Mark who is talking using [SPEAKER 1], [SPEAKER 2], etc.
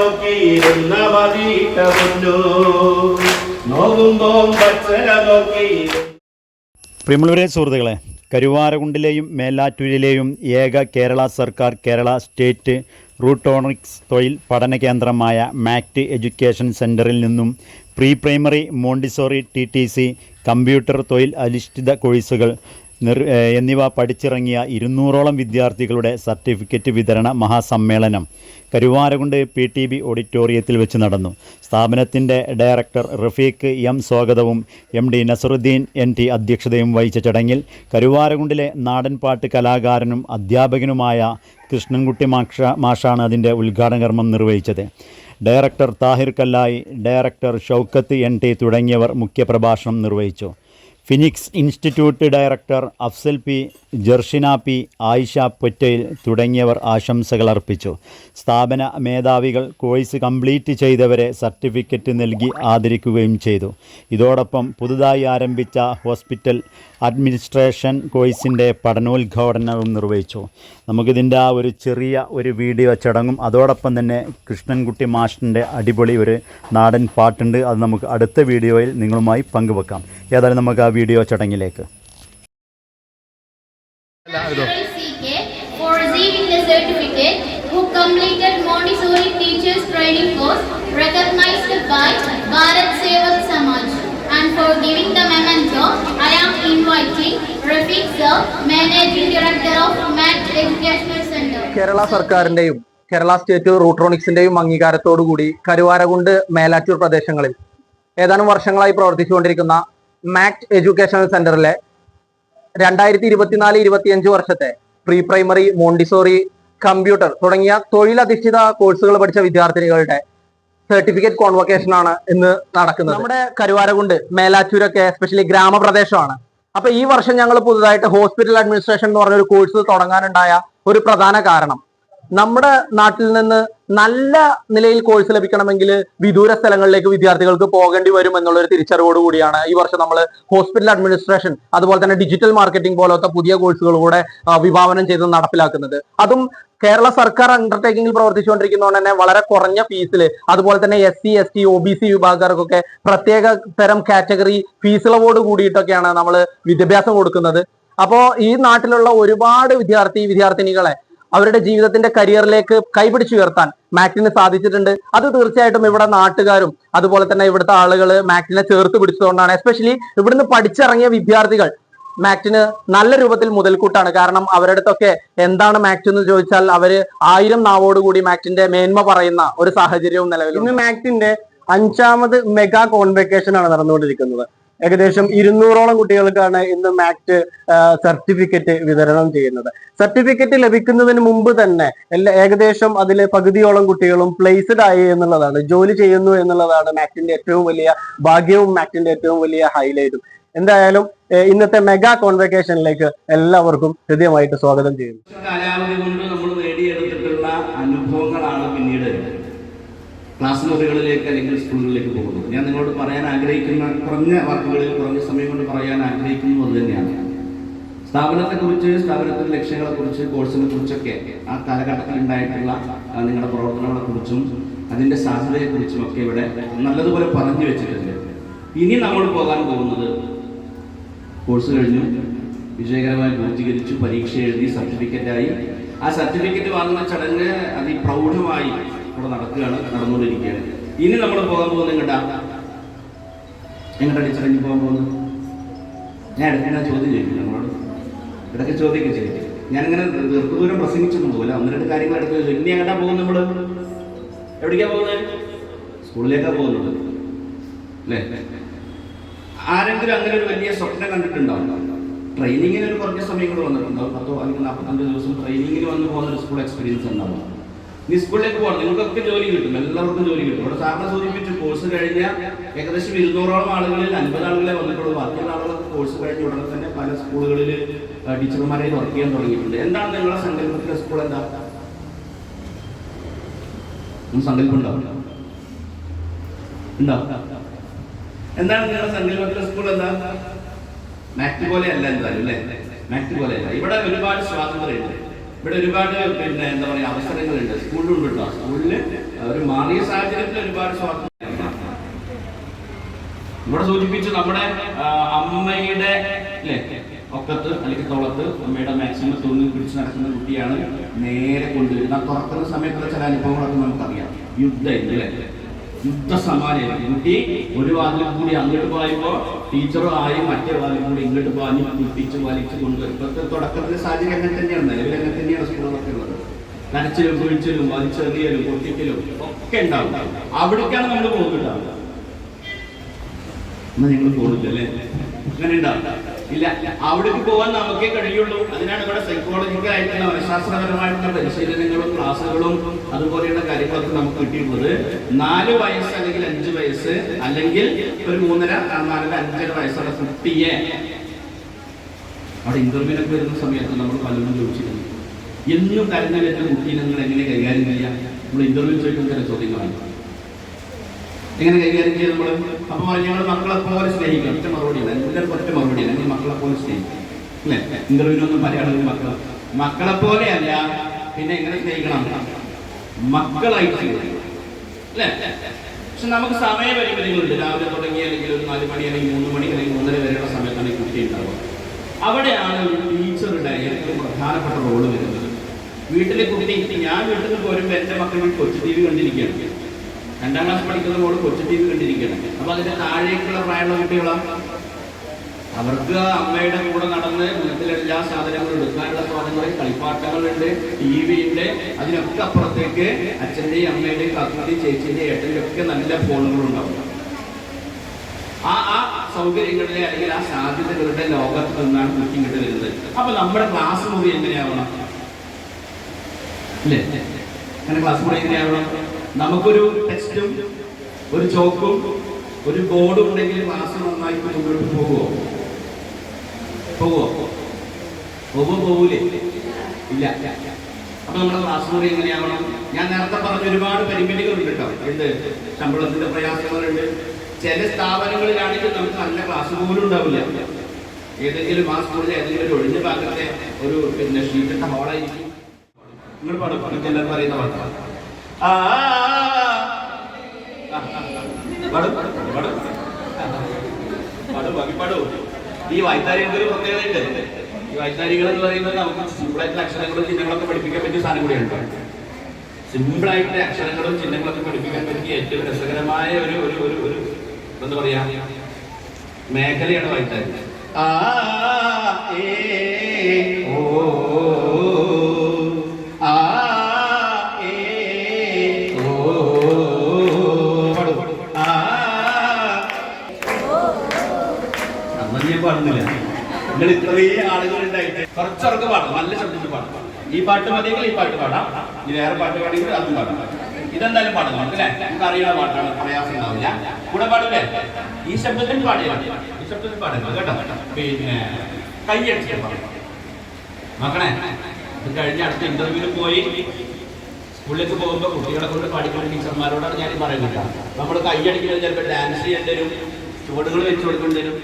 [SPEAKER 1] നോക്കിയിരുന്ന മതിയിട്ട മുന്നു നോക്കിയിരുന്ന
[SPEAKER 2] പ്രിയമുള്ളവരെ സുഹൃത്തുക്കളെ കരുവാരകുണ്ടിലെയും മേലാറ്റൂരിലെയും ഏക കേരള സർക്കാർ കേരള സ്റ്റേറ്റ് റൂട്ടോണിക്സ് തൊഴിൽ പഠന കേന്ദ്രമായ മാക്ട് എഡ്യൂക്കേഷൻ സെന്ററിൽ നിന്നും pre primary Montessori T computer തൊഴിൽ അധിഷ്ഠിത കോഴ്സുകൾ എന്നിവ പഠിച്ചിറങ്ങിയ ഇരുന്നൂറോളം വിദ്യാർത്ഥികളുടെ സർട്ടിഫിക്കറ്റ് വിതരണ മഹാസമ്മേളനം കരുവാരകുണ്ട് പി ടി ബി ഓഡിറ്റോറിയത്തിൽ വെച്ച് നടന്നു. സ്ഥാപനത്തിന്റെ ഡയറക്ടർ റഫീഖ് എം സ്വാഗതവും M D Nasaruddin N T അധ്യക്ഷതയും വഹിച്ച ചടങ്ങിൽ കരുവാരകുണ്ടിലെ നാടൻപാട്ട് കലാകാരനും അധ്യാപകനുമായ കൃഷ്ണൻകുട്ടി മാഷ മാഷാണ് അതിന്റെ ഉദ്ഘാടന കർമ്മം നിർവഹിച്ചത്. Director Tahir Kallayi director Shoukath N T തുടങ്ങിയവർ മുഖ്യപ്രഭാഷണം നിർവഹിച്ചു. Phoenix institute director Afsal P. Jarshina P. Ayisha Pottayil തുടങ്ങിയവർ ആശംസകൾ അർപ്പിച്ചു. സ്ഥാപന മേധാവികൾ കോഴ്സ് കംപ്ലീറ്റ് ചെയ്തവരെ സർട്ടിഫിക്കറ്റ് നൽകി ആദരിക്കുകയും ചെയ്തു. ഇതോടൊപ്പം പുതുതായി ആരംഭിച്ച ഹോസ്പിറ്റൽ അഡ്മിനിസ്ട്രേഷൻ കോഴ്സിന്റെ പഠനോദ്ഘാടനവും നിർവഹിച്ചു. നമുക്കിതിന്റെ ആ ഒരു ചെറിയ ഒരു വീഡിയോ ചടങ്ങും അതോടൊപ്പം തന്നെ കൃഷ്ണൻകുട്ടി മാഷിന്റെ അടിപൊളി ഒരു നാടൻ പാട്ടുണ്ട്. അത് നമുക്ക് അടുത്ത വീഡിയോയിൽ നിങ്ങളുമായി പങ്കുവെക്കാം. ഏതായാലും നമുക്ക് ആ വീഡിയോ ചടങ്ങിലേക്ക്.
[SPEAKER 3] Completed Montessori Teachers Training course recognized by Bharat Sevak
[SPEAKER 4] Kerala സർക്കാരിന്റെയും കേരള സ്റ്റേറ്റ് റൂട്രോണിക്സിന്റെയും അംഗീകാരത്തോടു കൂടി കരുവാരകുണ്ട് മേലാറ്റൂർ പ്രദേശങ്ങളിൽ ഏതാനും വർഷങ്ങളായി പ്രവർത്തിച്ചുകൊണ്ടിരിക്കുന്ന മാക്ട് എഡ്യൂക്കേഷണൽ സെന്ററിലെ രണ്ടായിരത്തി ഇരുപത്തിനാല് ഇരുപത്തിയഞ്ച് വർഷത്തെ പ്രീ പ്രൈമറി മോണ്ടിസോറി കമ്പ്യൂട്ടർ തുടങ്ങിയ തൊഴിലധിഷ്ഠിത കോഴ്സുകൾ പഠിച്ച വിദ്യാർത്ഥിനികളുടെ സർട്ടിഫിക്കറ്റ് കോൺവൊക്കേഷൻ ആണ് ഇന്ന് നടക്കുന്നത്. നമ്മുടെ കരുവാരകുണ്ട് മേലാറ്റൂരൊക്കെ എസ്പെഷ്യലി ഗ്രാമപ്രദേശമാണ്. അപ്പൊ ഈ വർഷം ഞങ്ങൾ പുതുതായിട്ട് ഹോസ്പിറ്റൽ അഡ്മിനിസ്ട്രേഷൻ എന്ന് പറഞ്ഞ ഒരു കോഴ്സ് തുടങ്ങാനുണ്ടായ ഒരു പ്രധാന കാരണം. നമ്മുടെ നാട്ടിൽ നിന്ന് നല്ല നിലയിൽ കോഴ്സ് ലഭിക്കണമെങ്കിൽ വിദൂര സ്ഥലങ്ങളിലേക്ക് വിദ്യാർത്ഥികൾക്ക് പോകേണ്ടി വരും എന്നുള്ള ഒരു തിരിച്ചറിവോട് കൂടിയാണ് ഈ വർഷം നമ്മൾ ഹോസ്പിറ്റൽ അഡ്മിനിസ്ട്രേഷൻ അതുപോലെ തന്നെ ഡിജിറ്റൽ മാർക്കറ്റിംഗ് പോലത്തെ പുതിയ കോഴ്സുകൾ കൂടെ വിഭാവനം ചെയ്ത് നടപ്പിലാക്കുന്നത്. അതും കേരള സർക്കാർ അണ്ടർടേക്കിംഗിൽ പ്രവർത്തിച്ചുകൊണ്ടിരിക്കുന്നതുകൊണ്ട് തന്നെ വളരെ കുറഞ്ഞ ഫീസിൽ അതുപോലെ തന്നെ S C S T O B C വിഭാഗക്കാർക്കൊക്കെ പ്രത്യേക തരം കാറ്റഗറി ഫീസുകളോട് കൂടിയിട്ടൊക്കെയാണ് നമ്മൾ വിദ്യാഭ്യാസം കൊടുക്കുന്നത്. അപ്പോൾ ഈ നാട്ടിലുള്ള ഒരുപാട് വിദ്യാർത്ഥി വിദ്യാർത്ഥിനികളെ അവരുടെ ജീവിതത്തിന്റെ കരിയറിലേക്ക് കൈപിടിച്ചുയർത്താൻ മാക്സിന് സാധിച്ചിട്ടുണ്ട്. അത് തീർച്ചയായിട്ടും ഇവിടെ നാട്ടുകാരും അതുപോലെ തന്നെ ഇവിടുത്തെ ആളുകൾ മാക്സിനെ ചേർത്ത് പിടിച്ചതുകൊണ്ടാണ്. എസ്പെഷ്യലി ഇവിടുന്ന് പഠിച്ചിറങ്ങിയ വിദ്യാർത്ഥികൾ മാക്ടിന് നല്ല രൂപത്തിൽ മുതൽക്കൂട്ടാണ്. കാരണം അവരുടെ അടുത്തൊക്കെ എന്താണ് മാക്ട് എന്ന് ചോദിച്ചാൽ അവർ ആയിരം നാവോടുകൂടി മാക്റ്റിന്റെ മേന്മ പറയുന്ന ഒരു സാഹചര്യവും ഇന്ന് മാക്റ്റിന്റെ അഞ്ചാമത് മെഗാ കോൺവെക്കേഷൻ ആണ് നടന്നുകൊണ്ടിരിക്കുന്നത്. ഏകദേശം ഇരുന്നൂറോളം കുട്ടികൾക്കാണ് ഇന്ന് മാക്ട് സർട്ടിഫിക്കറ്റ് വിതരണം ചെയ്യുന്നത്. സർട്ടിഫിക്കറ്റ് ലഭിക്കുന്നതിന് മുമ്പ് തന്നെ ഏകദേശം അതിലെ പകുതിയോളം കുട്ടികളും പ്ലേസ്ഡ് ആയി എന്നുള്ളതാണ്. ജോലി ചെയ്യുന്നു എന്നുള്ളതാണ് മാക്റ്റിന്റെ ഏറ്റവും വലിയ ഭാഗ്യവും മാക്റ്റിന്റെ ഏറ്റവും വലിയ ഹൈലൈറ്റും എന്തായാലും ഇന്നത്തെ മെഗാ കോൺവെക്കേഷനിലേക്ക് എല്ലാവർക്കും ഹൃദ്യമായിട്ട് സ്വാഗതം ചെയ്യുന്നു.
[SPEAKER 1] കാലാവധി കൊണ്ട് നമ്മൾ നേടിയെടുത്തിട്ടുള്ള അനുഭവങ്ങളാണ് പിന്നീട് ക്ലാസ് മുറികളിലേക്ക് അല്ലെങ്കിൽ സ്കൂളുകളിലേക്ക് പോകുന്നത്. ഞാൻ നിങ്ങളോട് പറയാൻ ആഗ്രഹിക്കുന്ന കുറഞ്ഞ വാക്കുകളിൽ കുറഞ്ഞ സമയം കൊണ്ട് പറയാൻ ആഗ്രഹിക്കുന്നു അത് തന്നെയാണ്. സ്ഥാപനത്തെ കുറിച്ച് സ്ഥാപനത്തിന്റെ ലക്ഷ്യങ്ങളെ കുറിച്ച് കോഴ്സിനെ കുറിച്ചൊക്കെ ആ കാലഘട്ടത്തിൽ ഉണ്ടായിട്ടുള്ള നിങ്ങളുടെ പ്രവർത്തനങ്ങളെ കുറിച്ചും അതിന്റെ സാധ്യതയെ കുറിച്ചും ഒക്കെ ഇവിടെ നല്ലതുപോലെ പറഞ്ഞു വെച്ചിട്ടുണ്ട്. ഇനി നമ്മൾ പോകാൻ പോകുന്നത് കോഴ്സ് കഴിഞ്ഞു. വിജയകരമായി പൂർത്തീകരിച്ചു. പരീക്ഷ എഴുതി സർട്ടിഫിക്കറ്റായി ആ സർട്ടിഫിക്കറ്റ് വാങ്ങുന്ന ചടങ്ങ് അതിപ്രൗഢമായി ഇവിടെ നടക്കുകയാണ് നടന്നുകൊണ്ടിരിക്കുകയാണ്. ഇനി നമ്മൾ പോകാൻ പോകുന്നത് എങ്ങട്ടാ? എങ്ങോട്ടാണ് ടീച്ചർ പോകാൻ പോകുന്നത്? ഞാൻ ഇടയ്ക്കിടെ ചോദ്യം ചോദിക്കും നമ്മളോട്. ഇടയ്ക്ക് ചോദ്യമൊക്കെ ചോദിക്കും. ഞാനിങ്ങനെ ദീർഘദൂരം പ്രസംഗിച്ചൊന്നും പോകില്ല. ഒന്ന് രണ്ട് കാര്യങ്ങൾ ഇടയ്ക്ക് ഇനി എങ്ങോട്ടാ പോകുന്നത് നമ്മൾ എവിടേക്കാണ് പോകുന്നത്? സ്കൂളിലേക്കാണ് പോകുന്നത്. അല്ലേ? ആരെങ്കിലും അങ്ങനെ ഒരു വലിയ സ്വപ്നം കണ്ടിട്ടുണ്ടാവും. ട്രെയിനിങ്ങിന് ഒരു കുറഞ്ഞ സമയം കൂടെ വന്നിട്ടുണ്ടാവും. പത്തോ അല്ലെങ്കിൽ നാൽപ്പത്തഞ്ച് ദിവസം ട്രെയിനിങ്ങിന് വന്ന് പോകുന്ന ഒരു സ്കൂൾ എക്സ്പീരിയൻസ് ഉണ്ടാവും. നീ സ്കൂളിലേക്ക് പോകണം. നിങ്ങൾക്കൊക്കെ ജോലി കിട്ടും. എല്ലാവർക്കും ജോലി കിട്ടും. ഇവിടെ സാറിനെ സൂചിപ്പിച്ചു കോഴ്സ് കഴിഞ്ഞ ഏകദേശം ഇരുന്നൂറോളം ആളുകളിൽ അൻപത് ആളുകളെ വന്നിട്ടുള്ളൂ. ബാക്കിയുള്ള ആളുകളൊക്കെ കോഴ്സ് കഴിഞ്ഞ ഉടനെ തന്നെ പല സ്കൂളുകളിൽ ടീച്ചർമാരെ വർക്ക് ചെയ്യാൻ തുടങ്ങിയിട്ടുണ്ട്. എന്താണ് നിങ്ങളുടെ സങ്കല്പത്തിലെ സ്കൂൾ എന്താ? സങ്കല്പം ഉണ്ടാവില്ല ഉണ്ടോ? എന്താണ് നിങ്ങളുടെ സങ്കല്പത്തിലെ സ്കൂൾ എന്താ? മാറ്റ് പോലെ അല്ല എന്തായാലും അല്ലേ? മാറ്റ് പോലെ അല്ല ഇവിടെ ഒരുപാട് സ്വാതന്ത്ര്യമുണ്ട്. ഇവിടെ ഒരുപാട് പിന്നെ എന്താ പറയുക അവസരങ്ങളുണ്ട്. സ്കൂളിലുണ്ട് കേട്ടോ സ്കൂളിൽ ഒരു മാറിയ സാഹചര്യത്തിൽ ഒരുപാട് സ്വാതന്ത്ര്യം ഇവിടെ സൂചിപ്പിച്ചു നമ്മുടെ അമ്മയുടെ ഒക്കത്ത് അല്ലെങ്കിൽ തോളത്ത് അമ്മയുടെ മാക്സിമം തൂങ്ങി പിടിച്ച് നടക്കുന്ന കുട്ടിയാണ് നേരെ കൊണ്ടുവരുന്നത്. തുറക്കുന്ന സമയത്തുള്ള ചില അനുഭവങ്ങളൊക്കെ നമുക്കറിയാം. യുദ്ധം അല്ലേ യുദ്ധസമാനമായിരുന്നു കുട്ടി ഒരു വാതിൽ കൂടി അങ്ങോട്ട് പോയപ്പോ ടീച്ചറും ആയി മറ്റേ വാതിൽ കൂടി ഇങ്ങോട്ട് പാഞ്ഞ് കുട്ടിച്ച് വലിച്ചു കൊണ്ടുവരും ഇപ്പോഴത്തെ തുടക്കത്തിലെ സാഹചര്യം അങ്ങനെ തന്നെയാണ്. നിലവിൽ അങ്ങനെ തന്നെയാണ് സ്കൂളുകളൊക്കെ ഉള്ളത്. നനച്ചിലും കുഴിച്ചിലും വലിച്ചെറിയലും പൊട്ടിക്കലും ഒക്കെ ഉണ്ടാവും. അവിടേക്കാണ് നമ്മൾ പോകുന്നുണ്ടാവുക എന്നാ നിങ്ങൾ പോകുന്നില്ലല്ലേ അങ്ങനെ ഉണ്ടാവും. ഇല്ല അവിടേക്ക് പോകാൻ നമുക്കേ കഴിയുള്ളൂ. അതിനാണ് ഇവിടെ സൈക്കോളജിക്കൽ ആയിട്ടുള്ള മനഃശാസ്ത്രപരമായിട്ടുള്ള പരിശീലനങ്ങളും ക്ലാസ്സുകളും അതുപോലെയുള്ള കാര്യങ്ങളൊക്കെ നമുക്ക് കിട്ടിയിട്ടുള്ളത്. നാല് വയസ്സ് അല്ലെങ്കിൽ അഞ്ച് വയസ്സ് അല്ലെങ്കിൽ ഒരു മൂന്നര നാലര അഞ്ചര വയസ്സുള്ള കുട്ടിയെ അവിടെ ഇന്റർവ്യൂവിനൊക്കെ വരുന്ന സമയത്ത് നമ്മൾ പലരും ചോദിച്ചിരുന്നു എന്നും കരുതലേറ്റ വരുന്ന നിങ്ങൾ എങ്ങനെ കൈകാര്യം ചെയ്യാം? നമ്മൾ ഇന്റർവ്യൂ ചോദിക്കുന്ന ചില ചോദ്യങ്ങളാണ്. എങ്ങനെ കൈകാര്യം ചെയ്ത് നമ്മൾ അപ്പൊ പറഞ്ഞു ഞങ്ങൾ മക്കളെ പോലെ സ്നേഹിക്കണം. ഒറ്റ മറുപടിയാണ് എല്ലാവർക്കും ഒറ്റ മറുപടിയാണ് നീ മക്കളെ പോലെ സ്നേഹിക്കും അല്ലേ? ഇന്റർവ്യൂവിനൊന്നും മലയാളത്തിൽ മക്കളെ മക്കളെ പോലെ അല്ല പിന്നെ എങ്ങനെ സ്നേഹിക്കണം? മക്കളായിട്ട് സ്നേഹിക്കണം. അല്ലേ? പക്ഷെ നമുക്ക് സമയപരിമിതികളുണ്ട് രാവിലെ തുടങ്ങി അല്ലെങ്കിൽ ഒരു നാല് മണി അല്ലെങ്കിൽ മൂന്ന് മണി അല്ലെങ്കിൽ മൂന്നര വരെയുള്ള സമയത്താണ് ഈ കുട്ടി ഉണ്ടാവുക. അവിടെയാണ് ഒരു ടീച്ചറുടെ ഏറ്റവും പ്രധാനപ്പെട്ട റോൾ വരുന്നത്. വീട്ടിലെ കുട്ടി ഞാൻ വീട്ടിൽ പോരുമ്പോൾ എന്റെ മക്കൾ കൊച്ചു ടി വി കണ്ടിരിക്കുകയാണ്. രണ്ടാം ക്ലാസ് പഠിക്കുന്ന മോൾ കൊച്ചു ടി വി കണ്ടിരിക്കുകയാണ്. അപ്പൊ അതിന്റെ താഴേക്കുള്ള പ്രായമുള്ള കുട്ടികളാണ് അവർക്ക് അമ്മയുടെ കൂടെ നടന്ന് എല്ലാ സാധനങ്ങളും എടുക്കാനുള്ള സ്വാതന്ത്ര്യം കളിപ്പാട്ടങ്ങളുണ്ട് ടി വി ഉണ്ട്. അതിനൊക്കെ അപ്പുറത്തേക്ക് അച്ഛന്റെയും അമ്മയുടെയും കക്കുന്റെയും ചേച്ചിന്റെയും ഏട്ടന്റെയും ഒക്കെ നല്ല ഫോണുകളുണ്ടാവും ആ ആ സൗകര്യങ്ങളിലെ അല്ലെങ്കിൽ ആ സാധ്യതകളുടെ ലോകത്ത് നിന്നാണ് കുട്ടി ഇങ്ങോട്ട് വരുന്നത്. അപ്പൊ നമ്മുടെ ക്ലാസ് മുറി എങ്ങനെയാവണം? അല്ലേ? അങ്ങനെ ക്ലാസ് മുറി എങ്ങനെയാവണം? നമുക്കൊരു ടെക്സ്റ്റും ഒരു ചോക്കും ഒരു ബോർഡും ഉണ്ടെങ്കിൽ ക്ലാസ് നന്നായിട്ട് മുന്നോട്ട് പോകുമോ പോകുമോ പോകുമോ പോകൂലേ ഇല്ല. അപ്പൊ നമ്മുടെ ക്ലാസ് മുറി എങ്ങനെയാവണം? ഞാൻ നേരത്തെ പറഞ്ഞ ഒരുപാട് പരിമിതികൾ ഉണ്ട് കേട്ടോ. എന്ത്? ശമ്പളത്തിന്റെ പ്രയാസങ്ങളുണ്ട്. ചില സ്ഥാപനങ്ങളിലാണെങ്കിൽ നമുക്ക് നല്ല ക്ലാസ് പോലും ഉണ്ടാവില്ല. ഏതെങ്കിലും ആ സ്കൂളിലെ ഏതെങ്കിലും ഒരു ഒഴിഞ്ഞ ഭാഗത്തെ ഒരു പിന്നെ ഷീറ്റിന്റെ ഹോളായിരിക്കും നിങ്ങൾ പാടും എല്ലാവരും പറയുന്ന പാട്ടാണ് ആ പാടും പാടും. പാടും ബാക്കി പാടും. ഈ വായ്ത്താരികൾക്ക് പ്രത്യേകതയുണ്ട്. ഈ വായ്ത്താരികൾ എന്ന് പറയുന്നത് നമുക്ക് സിമ്പിളായിട്ടുള്ള അക്ഷരങ്ങളും ചിഹ്നങ്ങളൊക്കെ പഠിപ്പിക്കാൻ പറ്റിയ സാധനം കൂടിയാണ് സിമ്പിളായിട്ടുള്ള അക്ഷരങ്ങളും ചിഹ്നങ്ങളൊക്കെ പഠിപ്പിക്കാൻ പറ്റിയ ഏറ്റവും രസകരമായ ഒരു ഒരു ഒരു ഒരു എന്താ പറയാ? മേഖലയാണ് വായ്ത്താരി ആ ഏ ഞാൻ പാടുന്നില്ല. നിങ്ങൾ ഇത്രയും ആളുകൾ ഉണ്ടായിട്ട് കുറച്ചവർക്ക് പാടാം. നല്ല ശബ്ദത്തിൽ പാടാം. ഈ പാട്ട് മതിയെങ്കിൽ ഈ പാട്ട് പാടാം. ഇനി വേറെ പാട്ട് പാടിയെങ്കിൽ അതും പാടാം. ഇതെന്തായാലും പാടാം അല്ലേ? നമുക്ക് അറിയുന്ന പാട്ടാണ്. പ്രയാസം ഉണ്ടാവില്ല. കൂടെ പാടില്ലേ ഈ ശബ്ദത്തിൽ പാടില്ല ഈ ശബ്ദത്തിൽ പാടില്ല കേട്ടോ. പിന്നെ കൈയടിച്ച് നോക്കണേ ഇത് കഴിഞ്ഞ അടുത്ത ഇന്റർവ്യൂവിൽ പോയി സ്കൂളിലേക്ക് പോകുമ്പോൾ കുട്ടികളെ കൊണ്ട് പഠിക്കുന്ന ടീച്ചർമാരോടാണ് ഞാൻ പറയുന്നത് നമ്മൾ കൈയടിക്കുന്നത് ചിലപ്പോൾ ഡാൻസ് ചെയ്യേണ്ടി വരും. ചുവടുകൾ വെച്ച് കൊടുക്കേണ്ടി വരും.